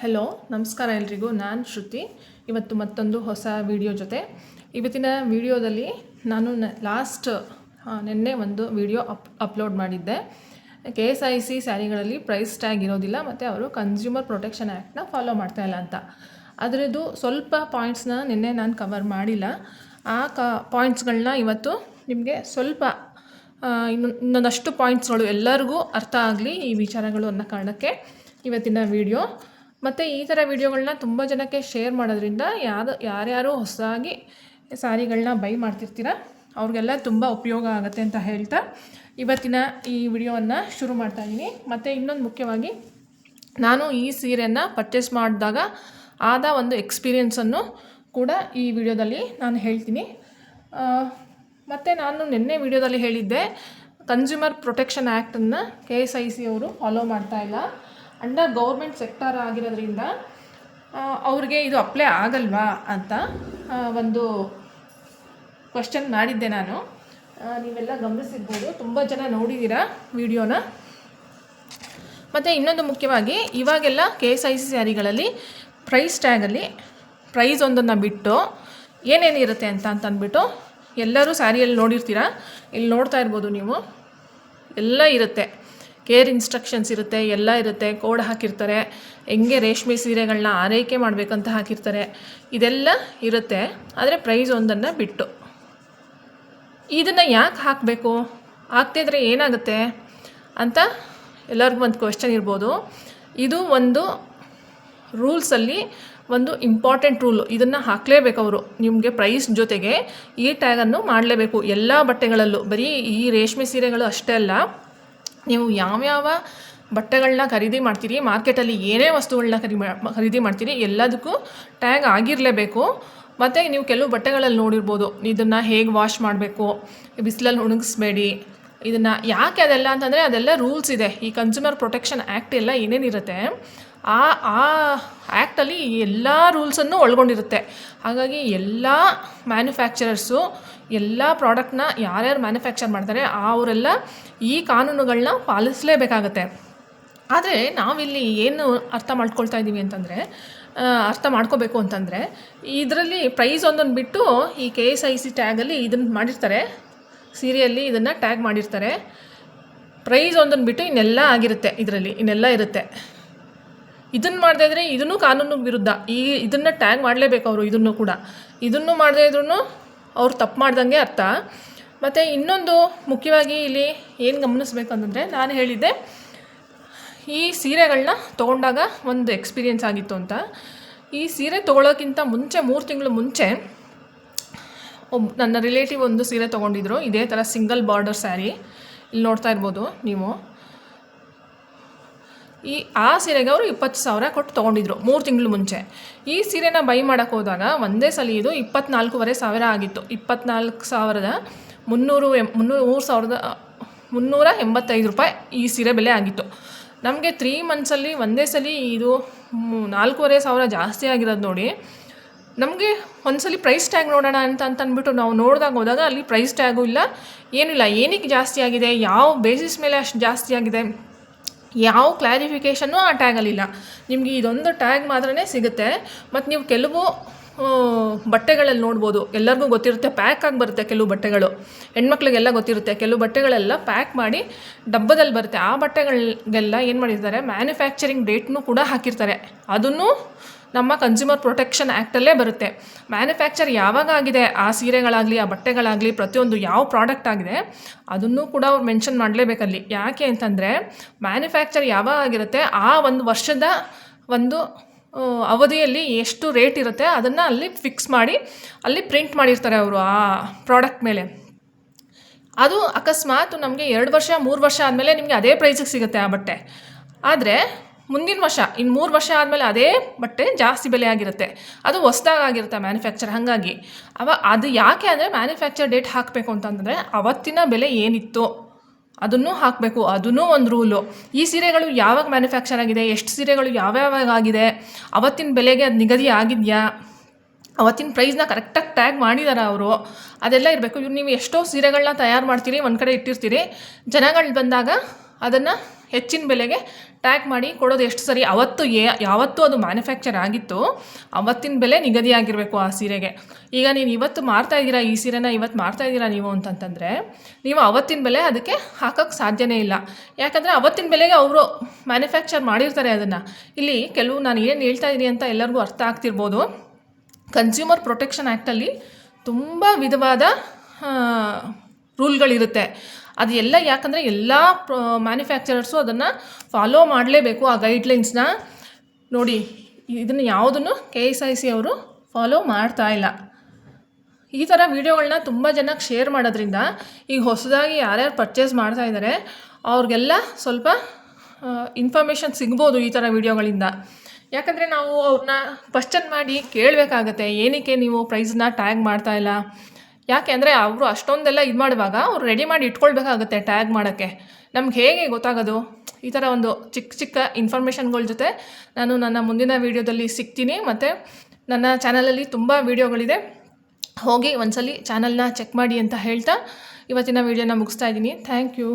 Hello ನಮಸ್ಕಾರ ಎಲ್ರಿಗೂ. ನಾನು ಶ್ರುತಿ. ಇವತ್ತು ಮತ್ತೊಂದು ಹೊಸ ವಿಡಿಯೋ ಜೊತೆ. ಇವತ್ತಿನ ವಿಡಿಯೋದಲ್ಲಿ ನಾನು ಲಾಸ್ಟ್ ನಿನ್ನೆ ಒಂದು ವಿಡಿಯೋ ಅಪ್ ಅಪ್ಲೋಡ್ ಮಾಡಿದ್ದೆ. ಕೆ ಎಸ್ ಐ ಸಿ ಸ್ಯಾರಿಗಳಲ್ಲಿ ಪ್ರೈಸ್ ಟ್ಯಾಗ್ ಇರೋದಿಲ್ಲ, ಮತ್ತು ಅವರು ಕನ್ಸ್ಯೂಮರ್ ಪ್ರೊಟೆಕ್ಷನ್ ಆ್ಯಕ್ಟ್ನ ಫಾಲೋ ಮಾಡ್ತಾ ಇಲ್ಲ ಅಂತ. ಅದರದ್ದು ಸ್ವಲ್ಪ ಪಾಯಿಂಟ್ಸ್ನ ನಿನ್ನೆ ನಾನು ಕವರ್ ಮಾಡಿಲ್ಲ. ಆ ಕ ಪಾಯಿಂಟ್ಸ್ಗಳನ್ನ ಇವತ್ತು ನಿಮಗೆ ಸ್ವಲ್ಪ ಇನ್ನು ಇನ್ನೊಂದಷ್ಟು ಪಾಯಿಂಟ್ಸ್ಗಳು ಎಲ್ಲರಿಗೂ ಅರ್ಥ ಆಗಲಿ ಈ ವಿಚಾರಗಳು ಅನ್ನೋ ಕಾರಣಕ್ಕೆ ಇವತ್ತಿನ ವಿಡಿಯೋ ಮತ್ತು ಈ ಥರ ವಿಡಿಯೋಗಳನ್ನ ತುಂಬ ಜನಕ್ಕೆ ಶೇರ್ ಮಾಡೋದ್ರಿಂದ ಯಾರು ಯಾರ್ಯಾರು ಹೊಸದಾಗಿ ಸ್ಯಾರಿಗಳನ್ನ ಬೈ ಮಾಡ್ತಿರ್ತೀರ, ಅವ್ರಿಗೆಲ್ಲ ತುಂಬ ಉಪಯೋಗ ಆಗುತ್ತೆ ಅಂತ ಹೇಳ್ತಾ ಇವತ್ತಿನ ಈ ವಿಡಿಯೋವನ್ನು ಶುರು ಮಾಡ್ತಾ ಇದ್ದೀನಿ ಮತ್ತು ಇನ್ನೊಂದು ಮುಖ್ಯವಾಗಿ, ನಾನು ಈ ಸೀರೆಯನ್ನು ಪರ್ಚೇಸ್ ಮಾಡಿದಾಗ ಆದ ಒಂದು ಎಕ್ಸ್ಪೀರಿಯನ್ಸನ್ನು ಕೂಡ ಈ ವಿಡಿಯೋದಲ್ಲಿ ನಾನು ಹೇಳ್ತೀನಿ. ಮತ್ತು ನಾನು ನಿನ್ನೆ ವಿಡಿಯೋದಲ್ಲಿ ಹೇಳಿದ್ದೆ ಕನ್ಸ್ಯೂಮರ್ ಪ್ರೊಟೆಕ್ಷನ್ ಆ್ಯಕ್ಟನ್ನು ಕೆ ಎಸ್ ಐ ಸಿ ಅವರು ಫಾಲೋ ಮಾಡ್ತಾ ಇಲ್ಲ. ಅಂಡರ್ ಗೌರ್ಮೆಂಟ್ ಸೆಕ್ಟರ್ ಆಗಿರೋದ್ರಿಂದ ಅವ್ರಿಗೆ ಇದು ಅಪ್ಲೈ ಆಗಲ್ವಾ ಅಂತ ಒಂದು ಕ್ವಶನ್ ಮಾಡಿದ್ದೆ ನಾನು. ನೀವೆಲ್ಲ ಗಮನಿಸಿರ್ಬೋದು. ತುಂಬ ಜನ ನೋಡಿದ್ದೀರಾ ವಿಡಿಯೋನ ಮತ್ತು ಇನ್ನೊಂದು ಮುಖ್ಯವಾಗಿ, ಇವಾಗೆಲ್ಲ ಕೆ ಎಸ್ ಐ ಸಿ ಸ್ಯಾರಿಗಳಲ್ಲಿ ಪ್ರೈಸ್ ಟ್ಯಾಗಲ್ಲಿ ಪ್ರೈಸ್ ಒಂದನ್ನು ಬಿಟ್ಟು ಏನೇನಿರುತ್ತೆ ಅಂತ ಅಂತ ಅಂದ್ಬಿಟ್ಟು ಎಲ್ಲರೂ ಸ್ಯಾರಿಯಲ್ಲಿ ನೋಡಿರ್ತೀರ? ಇಲ್ಲಿ ನೋಡ್ತಾ ಇರ್ಬೋದು ನೀವು. ಎಲ್ಲ ಇರುತ್ತೆ. ಕೇರ್ ಇನ್ಸ್ಟ್ರಕ್ಷನ್ಸ್ ಇರುತ್ತೆ, ಎಲ್ಲ ಇರುತ್ತೆ, ಕೋಡ್ ಹಾಕಿರ್ತಾರೆ, ಹೆಂಗೆ ರೇಷ್ಮೆ ಸೀರೆಗಳನ್ನ ಆರೈಕೆ ಮಾಡಬೇಕಂತ ಹಾಕಿರ್ತಾರೆ, ಇದೆಲ್ಲ ಇರುತ್ತೆ. ಆದರೆ ಪ್ರೈಸ್ ಒಂದನ್ನು ಬಿಟ್ಟು. ಇದನ್ನು ಯಾಕೆ ಹಾಕಬೇಕು? ಹಾಕ್ತಿದ್ರೆ ಏನಾಗುತ್ತೆ ಅಂತ ಎಲ್ಲರಿಗೂ ಒಂದು ಕ್ವೆಶ್ಚನ್ ಇರ್ಬೋದು. ಇದು ಒಂದು ರೂಲ್ಸಲ್ಲಿ ಒಂದು ಇಂಪಾರ್ಟೆಂಟ್ ರೂಲು ಇದನ್ನು ಹಾಕಲೇಬೇಕು ಅವರು. ನಿಮಗೆ ಪ್ರೈಸ್ ಜೊತೆಗೆ ಈ ಟ್ಯಾಗನ್ನು ಮಾಡಲೇಬೇಕು. ಎಲ್ಲ ಬಟ್ಟೆಗಳಲ್ಲೂ. ಬರೀ ಈ ರೇಷ್ಮೆ ಸೀರೆಗಳು ಅಷ್ಟೇ ಅಲ್ಲ. ನೀವು ಯಾವ್ಯಾವ ಬಟ್ಟೆಗಳನ್ನ ಖರೀದಿ ಮಾಡ್ತೀರಿ, ಮಾರ್ಕೆಟಲ್ಲಿ ಏನೇ ವಸ್ತುಗಳನ್ನ ಖರೀದಿ ಖರೀದಿ ಮಾಡ್ತೀರಿ, ಎಲ್ಲದಕ್ಕೂ ಟ್ಯಾಗ್ ಆಗಿರಲೇಬೇಕು. ಮತ್ತು ನೀವು ಕೆಲವು ಬಟ್ಟೆಗಳಲ್ಲಿ ನೋಡಿರ್ಬೋದು, ಇದನ್ನು ಹೇಗೆ ವಾಶ್ ಮಾಡಬೇಕು, ಬಿಸಿಲಲ್ಲಿ ಒಣಗಿಸ್ಬೇಡಿ ಇದನ್ನು ಯಾಕೆ ಅದೆಲ್ಲ ಅಂತಂದರೆ ಅದೆಲ್ಲ ರೂಲ್ಸ್ ಇದೆ. ಈ ಕನ್ಸ್ಯೂಮರ್ ಪ್ರೊಟೆಕ್ಷನ್ ಆ್ಯಕ್ಟ್ ಎಲ್ಲ ಏನೇನಿರುತ್ತೆ ಆ ಆ ಆ್ಯಕ್ಟಲ್ಲಿ ಎಲ್ಲ ರೂಲ್ಸನ್ನು ಒಳಗೊಂಡಿರುತ್ತೆ. ಹಾಗಾಗಿ ಎಲ್ಲ ಮ್ಯಾನುಫ್ಯಾಕ್ಚರರ್ಸು, ಎಲ್ಲ ಪ್ರಾಡಕ್ಟ್ನ ಯಾರ್ಯಾರು ಮ್ಯಾನುಫ್ಯಾಕ್ಚರ್ ಮಾಡ್ತಾರೆ, ಅವರೆಲ್ಲ ಈ ಕಾನೂನುಗಳನ್ನ ಪಾಲಿಸಲೇಬೇಕಾಗತ್ತೆ. ಆದರೆ ನಾವಿಲ್ಲಿ ಏನು ಅರ್ಥ ಮಾಡ್ಕೊಳ್ತಾ ಇದ್ದೀವಿ ಅಂತಂದರೆ ಅರ್ಥ ಮಾಡ್ಕೋಬೇಕು ಅಂತಂದರೆ, ಇದರಲ್ಲಿ ಪ್ರೈಸ್ ಒಂದೊಂದು ಬಿಟ್ಟು ಈ ಕೆ ಎಸ್ ಐ ಸಿ ಟ್ಯಾಗಲ್ಲಿ ಇದನ್ನು ಮಾಡಿರ್ತಾರೆ, ಸೀರಿಯಲ್ಲಿ ಇದನ್ನು ಟ್ಯಾಗ್ ಮಾಡಿರ್ತಾರೆ. ಪ್ರೈಸ್ ಒಂದೊಂದು ಬಿಟ್ಟು ಇನ್ನೆಲ್ಲ ಆಗಿರುತ್ತೆ, ಇದರಲ್ಲಿ ಇನ್ನೆಲ್ಲ ಇರುತ್ತೆ. ಇದನ್ನು ಮಾಡದೇ ಇದ್ರೆ ಇದನ್ನು ಕಾನೂನು ವಿರುದ್ಧ ಈ ಇದನ್ನು ಟ್ಯಾಗ್ ಮಾಡಲೇಬೇಕು ಅವರು ಇದನ್ನು ಕೂಡ. ಇದನ್ನು ಮಾಡದೇ ಇದ್ರೂ ಅವ್ರು ತಪ್ಪು ಮಾಡ್ದಂಗೆ ಅರ್ಥ. ಮತ್ತು ಇನ್ನೊಂದು ಮುಖ್ಯವಾಗಿ ಇಲ್ಲಿ ಏನು ಗಮನಿಸ್ಬೇಕು ಅಂತಂದರೆ ನಾನು ಹೇಳಿದ್ದೆ, ಈ ಸೀರೆಗಳನ್ನ ತೊಗೊಂಡಾಗ ಒಂದು ಎಕ್ಸ್ಪೀರಿಯೆನ್ಸ್ ಆಗಿತ್ತು ಅಂತ. ಈ ಸೀರೆ ತೊಗೊಳೋಕ್ಕಿಂತ ಮುಂಚೆ ಮೂರು ತಿಂಗಳು ಮುಂಚೆ ಒಬ್ಬ ನನ್ನ ರಿಲೇಟಿವ್ ಒಂದು ಸೀರೆ ತೊಗೊಂಡಿದ್ರು, ಇದೇ ಥರ ಸಿಂಗಲ್ ಬಾರ್ಡರ್ ಸ್ಯಾರಿ ಇಲ್ಲಿ ನೋಡ್ತಾ ಇರ್ಬೋದು ನೀವು. ಈ, ಆ ಸೀರೆಗೆ ಅವರು ಇಪ್ಪತ್ತು ಸಾವಿರ ಕೊಟ್ಟು ತೊಗೊಂಡಿದ್ರು, ಮೂರು ತಿಂಗಳು ಮುಂಚೆ. ಈ ಸೀರೆನ ಬೈ ಮಾಡೋಕ್ಕೆ ಹೋದಾಗ ಒಂದೇ ಸಲ ಇದು ಇಪ್ಪತ್ನಾಲ್ಕೂವರೆ ಸಾವಿರ ಆಗಿತ್ತು. ಇಪ್ಪತ್ನಾಲ್ಕು ಸಾವಿರದ ಮುನ್ನೂರು ಎಂ ಮುನ್ನೂರು ಮೂರು ಸಾವಿರದ ಮುನ್ನೂರ ಎಂಬತ್ತೈದು ರೂಪಾಯಿ ಈ ಸೀರೆ ಬೆಲೆ ಆಗಿತ್ತು. ನಮಗೆ ತ್ರೀ ಮಂತ್ಸಲ್ಲಿ ಒಂದೇ ಸಲ ಇದು ನಾಲ್ಕೂವರೆ ಸಾವಿರ ಜಾಸ್ತಿ ಆಗಿರೋದು ನೋಡಿ, ನಮಗೆ ಒಂದ್ಸಲಿ ಪ್ರೈಸ್ ಟ್ಯಾಗ್ ನೋಡೋಣ ಅಂತ ಅಂತ ಅಂದ್ಬಿಟ್ಟು ನಾವು ನೋಡಿದಾಗ ಹೋದಾಗ ಅಲ್ಲಿ ಪ್ರೈಸ್ ಟ್ಯಾಗು ಇಲ್ಲ, ಏನಿಲ್ಲ, ಏನಕ್ಕೆ ಜಾಸ್ತಿ ಆಗಿದೆ, ಯಾವ ಬೇಸಿಸ್ ಮೇಲೆ ಅಷ್ಟು ಜಾಸ್ತಿ ಆಗಿದೆ ಯಾವ ಕ್ಲಾರಿಫಿಕೇಷನ್ನು ಆ ಟ್ಯಾಗಲ್ಲಿಲ್ಲ ನಿಮಗೆ ಇದೊಂದು ಟ್ಯಾಗ್ ಮಾತ್ರನೇ ಸಿಗುತ್ತೆ. ಮತ್ತು ನೀವು ಕೆಲವು ಬಟ್ಟೆಗಳಲ್ಲಿ ನೋಡ್ಬೋದು. ಎಲ್ಲರಿಗೂ ಗೊತ್ತಿರುತ್ತೆ ಪ್ಯಾಕ್ ಆಗಿ ಬರುತ್ತೆ ಕೆಲವು ಬಟ್ಟೆಗಳು. ಹೆಣ್ಮಕ್ಳಿಗೆಲ್ಲ ಗೊತ್ತಿರುತ್ತೆ, ಕೆಲವು ಬಟ್ಟೆಗಳೆಲ್ಲ ಪ್ಯಾಕ್ ಮಾಡಿ ಡಬ್ಬದಲ್ಲಿ ಬರುತ್ತೆ. ಆ ಬಟ್ಟೆಗಳಿಗೆಲ್ಲ ಏನು ಮಾಡಿರ್ತಾರೆ ಮ್ಯಾನುಫ್ಯಾಕ್ಚರಿಂಗ್ ಡೇಟ್ನು ಕೂಡ ಹಾಕಿರ್ತಾರೆ. ಅದನ್ನು ನಮ್ಮ ಕನ್ಸ್ಯೂಮರ್ ಪ್ರೊಟೆಕ್ಷನ್ ಆ್ಯಕ್ಟಲ್ಲೇ ಬರುತ್ತೆ. ಮ್ಯಾನುಫ್ಯಾಕ್ಚರ್ ಯಾವಾಗ ಆಗಿದೆ ಆ ಸೀರೆಗಳಾಗಲಿ, ಆ ಬಟ್ಟೆಗಳಾಗಲಿ, ಪ್ರತಿಯೊಂದು ಯಾವ ಪ್ರಾಡಕ್ಟ್ ಆಗಿದೆ, ಅದನ್ನು ಕೂಡ ಅವ್ರು ಮೆನ್ಷನ್ ಮಾಡಲೇಬೇಕಲ್ಲಿ. ಯಾಕೆ ಅಂತಂದರೆ ಮ್ಯಾನುಫ್ಯಾಕ್ಚರ್ ಯಾವಾಗ ಆಗಿರುತ್ತೆ, ಆ ಒಂದು ವರ್ಷದ ಒಂದು ಅವಧಿಯಲ್ಲಿ ಎಷ್ಟು ರೇಟ್ ಇರುತ್ತೆ, ಅದನ್ನು ಅಲ್ಲಿ ಫಿಕ್ಸ್ ಮಾಡಿ, ಅಲ್ಲಿ ಪ್ರಿಂಟ್ ಮಾಡಿರ್ತಾರೆ ಅವರು ಆ ಪ್ರಾಡಕ್ಟ್ ಮೇಲೆ. ಅದು ಅಕಸ್ಮಾತ್ ನಮಗೆ ಎರಡು ವರ್ಷ, ಮೂರು ವರ್ಷ ಆದಮೇಲೆ ನಿಮಗೆ ಅದೇ ಪ್ರೈಸಿಗೆ ಸಿಗುತ್ತೆ ಆ ಬಟ್ಟೆ. ಆದರೆ ಮುಂದಿನ ವರ್ಷ ಇನ್ನು ಮೂರು ವರ್ಷ ಆದಮೇಲೆ ಅದೇ ಬಟ್ಟೆ ಜಾಸ್ತಿ ಬೆಲೆ ಆಗಿರುತ್ತೆ. ಅದು ಹೊಸ್ದಾಗಿರುತ್ತೆ ಮ್ಯಾನುಫ್ಯಾಕ್ಚರ್ ಹಾಗಾಗಿ. ಅವ, ಅದು ಯಾಕೆ ಅಂದರೆ ಮ್ಯಾನುಫ್ಯಾಕ್ಚರ್ ಡೇಟ್ ಹಾಕಬೇಕು ಅಂತಂದರೆ ಅವತ್ತಿನ ಬೆಲೆ ಏನಿತ್ತು ಅದನ್ನು ಹಾಕಬೇಕು ಅದೂ ಒಂದು ರೂಲು ಈ ಸೀರೆಗಳು ಯಾವಾಗ ಮ್ಯಾನುಫ್ಯಾಕ್ಚರ್ ಆಗಿದೆ, ಎಷ್ಟು ಸೀರೆಗಳು ಯಾವ್ಯಾವಾಗ ಆಗಿದೆ, ಅವತ್ತಿನ ಬೆಲೆಗೆ ಅದು ನಿಗದಿ ಆಗಿದೆಯಾ, ಅವತ್ತಿನ ಪ್ರೈಸ್ನ ಕರೆಕ್ಟಾಗಿ ಟ್ಯಾಗ್ ಮಾಡಿದಾರ ಅವರು, ಅದೆಲ್ಲ ಇರಬೇಕು. ಇವ್ರು ನೀವು ಎಷ್ಟೋ ಸೀರೆಗಳನ್ನ ತಯಾರು ಮಾಡ್ತೀರಿ, ಒಂದು ಕಡೆ ಇಟ್ಟಿರ್ತೀರಿ, ಜನಗಳು ಬಂದಾಗ ಅದನ್ನು ಹೆಚ್ಚಿನ ಬೆಲೆಗೆ ಟ್ಯಾಗ್ ಮಾಡಿ ಕೊಡೋದು ಎಷ್ಟು ಸರಿ? ಅವತ್ತು ಏ ಯಾವತ್ತೂ ಅದು ಮ್ಯಾನುಫ್ಯಾಕ್ಚರ್ ಆಗಿತ್ತು. ಅವತ್ತಿನ ಬೆಲೆ ನಿಗದಿಯಾಗಿರಬೇಕು ಆ ಸೀರೆಗೆ. ಈಗ ನೀನು ಇವತ್ತು ಮಾರ್ತಾ ಇದ್ದೀರಾ, ಈ ಸೀರೆನ ಇವತ್ತು ಮಾರ್ತಾ ಇದ್ದೀರಾ ನೀವು ಅಂತಂತಂದರೆ, ನೀವು ಅವತ್ತಿನ ಬೆಲೆ ಅದಕ್ಕೆ ಹಾಕೋಕ್ಕೆ ಸಾಧ್ಯನೇ ಇಲ್ಲ. ಯಾಕಂದರೆ ಅವತ್ತಿನ ಬೆಲೆಗೆ ಅವರು ಮ್ಯಾನುಫ್ಯಾಕ್ಚರ್ ಮಾಡಿರ್ತಾರೆ ಅದನ್ನು. ಇಲ್ಲಿ ಕೆಲವು ನಾನು ಏನು ಹೇಳ್ತಾ ಇದ್ದೀನಿ ಅಂತ ಎಲ್ಲರಿಗೂ ಅರ್ಥ ಆಗ್ತಿರ್ಬೋದು. ಕನ್ಸ್ಯೂಮರ್ ಪ್ರೊಟೆಕ್ಷನ್ ಆ್ಯಕ್ಟಲ್ಲಿ ತುಂಬ ವಿಧವಾದ ರೂಲ್ಗಳಿರುತ್ತೆ. ಅದು ಎಲ್ಲ ಯಾಕಂದರೆ ಎಲ್ಲ ಮ್ಯಾನುಫ್ಯಾಕ್ಚರರ್ಸು ಅದನ್ನು ಫಾಲೋ ಮಾಡಲೇಬೇಕು ಆ ಗೈಡ್ಲೈನ್ಸ್ನ ನೋಡಿ, ಇದನ್ನು ಯಾವುದನ್ನು ಕೆ ಎಸ್ ಐ ಸಿ ಅವರು ಫಾಲೋ ಮಾಡ್ತಾ ಇಲ್ಲ. ಈ ಥರ ವೀಡಿಯೋಗಳನ್ನ ತುಂಬ ಜನಕ್ಕೆ ಶೇರ್ ಮಾಡೋದ್ರಿಂದ ಈಗ ಹೊಸದಾಗಿ ಯಾರ್ಯಾರು ಪರ್ಚೇಸ್ ಮಾಡ್ತಾ ಇದ್ದಾರೆ ಅವ್ರಿಗೆಲ್ಲ ಸ್ವಲ್ಪ ಇನ್ಫಾರ್ಮೇಷನ್ ಸಿಗ್ಬೋದು ಈ ಥರ ವೀಡಿಯೋಗಳಿಂದ. ಯಾಕಂದರೆ ನಾವು ಅವ್ರನ್ನ ಕ್ವಶನ್ ಮಾಡಿ ಕೇಳಬೇಕಾಗತ್ತೆ, ಏನಕ್ಕೆ ನೀವು ಪ್ರೈಸ್ನ ಟ್ಯಾಗ್ ಮಾಡ್ತಾ ಇಲ್ಲ? ಯಾಕೆ ಅಂದರೆ ಅವರು ಅಷ್ಟೊಂದೆಲ್ಲ ಇದು ಮಾಡುವಾಗ ಅವ್ರು ರೆಡಿ ಮಾಡಿ ಇಟ್ಕೊಳ್ಬೇಕಾಗುತ್ತೆ ಟ್ಯಾಗ್ ಮಾಡೋಕ್ಕೆ. ನಮ್ಗೆ ಹೇಗೆ ಗೊತ್ತಾಗೋದು? ಈ ಥರ ಒಂದು ಚಿಕ್ಕ ಚಿಕ್ಕ ಇನ್ಫಾರ್ಮೇಷನ್ಗಳ ಜೊತೆ ನಾನು ನನ್ನ ಮುಂದಿನ ವೀಡಿಯೋದಲ್ಲಿ ಸಿಗ್ತೀನಿ ಮತ್ತು ನನ್ನ ಚಾನಲಲ್ಲಿ ತುಂಬ ವೀಡಿಯೋಗಳಿದೆ ಹೋಗಿ ಒಂದ್ಸಲಿ ಚಾನಲ್ನ ಚೆಕ್ ಮಾಡಿ ಅಂತ ಹೇಳ್ತಾ ಇವತ್ತಿನ ವೀಡಿಯೋನ ಮುಗಿಸ್ತಾ ಇದ್ದೀನಿ. Thank you